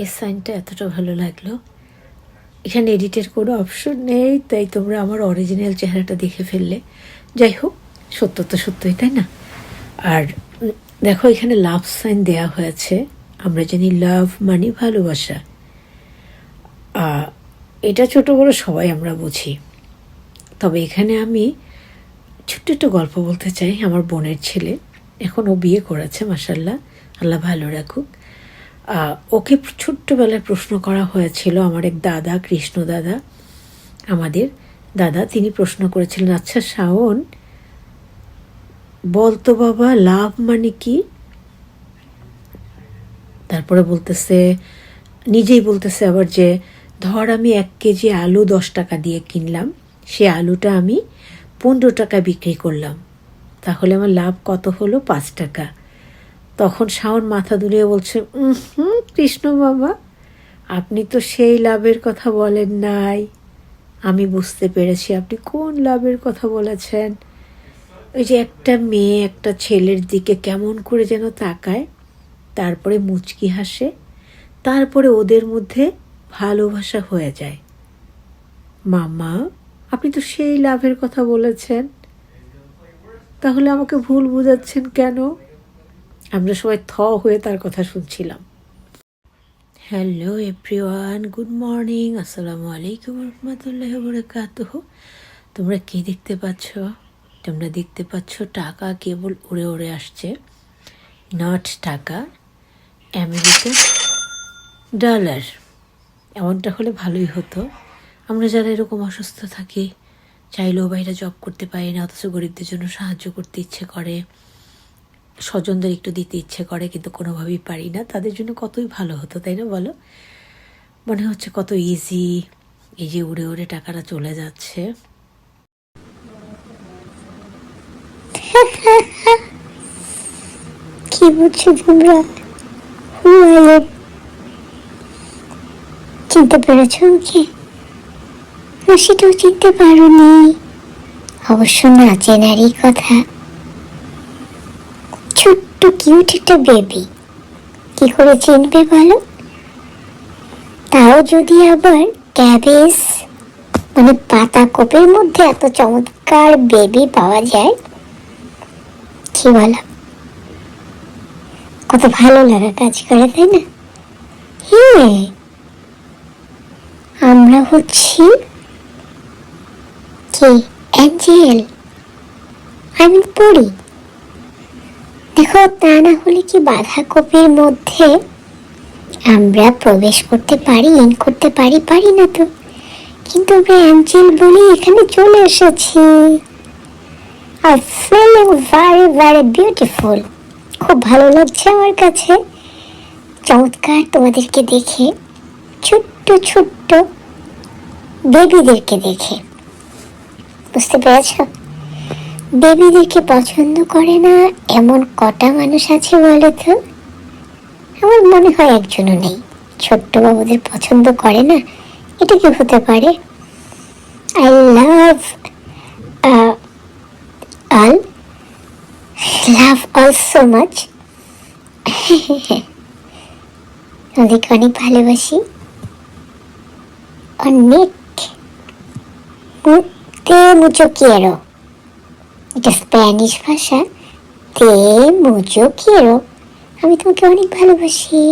এই সাইনটা এতটা ভালো লাগল। এখানে এডিটের কোনো অপশন নেই, তাই তোমরা আমার অরিজিনাল চেহারাটা দেখে ফেললে। যাই হোক, সত্য তো সত্যই, তাই না? আর দেখো, এখানে লাভ সাইন দেয়া হয়েছে। আমরা জানি লাভ মানে ভালোবাসা। এটা ছোট বড় সবাই আমরা বুঝি। তবে এখানে আমি ছোট্ট একটু গল্প বলতে চাই। আমার বোনের ছেলে এখন ও বিয়ে করেছে মাসাল্লাহ আল্লাহ ভালো রাখুক। ওকে ছোট্টবেলায় প্রশ্ন করা হয়েছিল আমার এক দাদা, কৃষ্ণ দাদা, আমাদের দাদা, তিনি প্রশ্ন করেছিলেন আচ্ছা শাওন, বলতো বাবা, লাভ মানে কি? তারপরে বলতেছে, নিজেই বলতেছে আবার যে, ধর আমি এক কেজি আলু দশ টাকা দিয়ে কিনলাম, সে আলুটা আমি পনেরো টাকা বিক্রি করলাম, তাহলে আমার লাভ কত হলো? পাঁচ টাকা। তখন শাওন মাথা দুলিয়ে বলছে হুম, কৃষ্ণ বাবা, আপনি তো সেই লাভের কথা বলেন নাই। আমি বুঝতে পেরেছি আপনি কোন লাভের কথা বলেছেন। ওই যে একটা মেয়ে একটা ছেলের দিকে কেমন করে যেন তাকায়, তারপরে মুচকি হাসে, তারপরে ওদের মধ্যে ভালোবাসা হয়ে যায়। মামা, আপনি তো সেই লাভের কথা বলেছেন। তাহলে আমাকে ভুল বুঝাচ্ছেন কেন? আমরা সবাই থ হয়ে তার কথা শুনছিলাম। হ্যালো এভরিওয়ান গুড মর্নিং আসসালামু আলাইকুম রহমতুল্লাহ বরকাত তোমরা কি দেখতে পাচ্ছ? তোমরা দেখতে পাচ্ছ টাকা কেবল উড়ে উড়ে আসছে। নট টাকা আমেরিকান ডলার এমনটা হলে ভালোই হতো। আমরা যারা এরকম অসুস্থ থাকি, চাইলেও বাইরে জব করতে পারি না, অথচ গরিবদের জন্য সাহায্য করতে ইচ্ছে করে। স্বজনদের একটু দিতে ইচ্ছে করে, কিন্তু কোনোভাবেই পারি না। তাদের জন্য কতই ভালো হতো, তাই না বলো? মনে হচ্ছে কত ইজি এই যে উড়ে উড়ে টাকাটা চলে যাচ্ছে। কি বুঝছ তোমরা? চিনতে পেরেছ ওকে না, সেটাও চিনতে পারোনি। অবশ্য না চেনারই কথা। কিউট একটা বেবি কি করে চিনবে বলো? তাও যদি আবার ক্যাবেজ মানে পাতা কোপের মধ্যে এত চমৎকার বেবি পাওয়া যায়, কি বলো? কত ভালো লাগা কাজ করে, তাই না? হ্যাঁ। আমরা হচ্ছি কি অ্যাঞ্জেল আমি পড়ি। দেখো, তা না হলে কি বাঁধাকপির মধ্যে আমরা প্রবেশ করতে পারি ইন করতে পারি? পারি না তো। কিন্তু আমরা অ্যাঞ্জেল বলে, এখানে চলে এসেছি। আর ফিলিং ভেরি ভেরি বিউটিফুল খুব ভালো লাগছে আমার কাছে। চমৎকার তোমাদেরকে দেখে। ছোট্ট ছোট্ট বেবিদেরকে দেখে। বুঝতে পেরেছ? বেবিদেরকে পছন্দ করে না, এমন কটা মানুষ আছে বলো তো? আমার মনে হয় একজনও নেই। ছোট্ট বাবুদের পছন্দ করে না, এটা কি হতে পারে? I love all love all so much ওদেরকে অনেক ভালোবাসি। অনেক। তে মুচো কিয়েরো এটা স্প্যানিশ ভাষা তে মুচো কেরো আমি তোমাকে অনেক ভালোবাসি।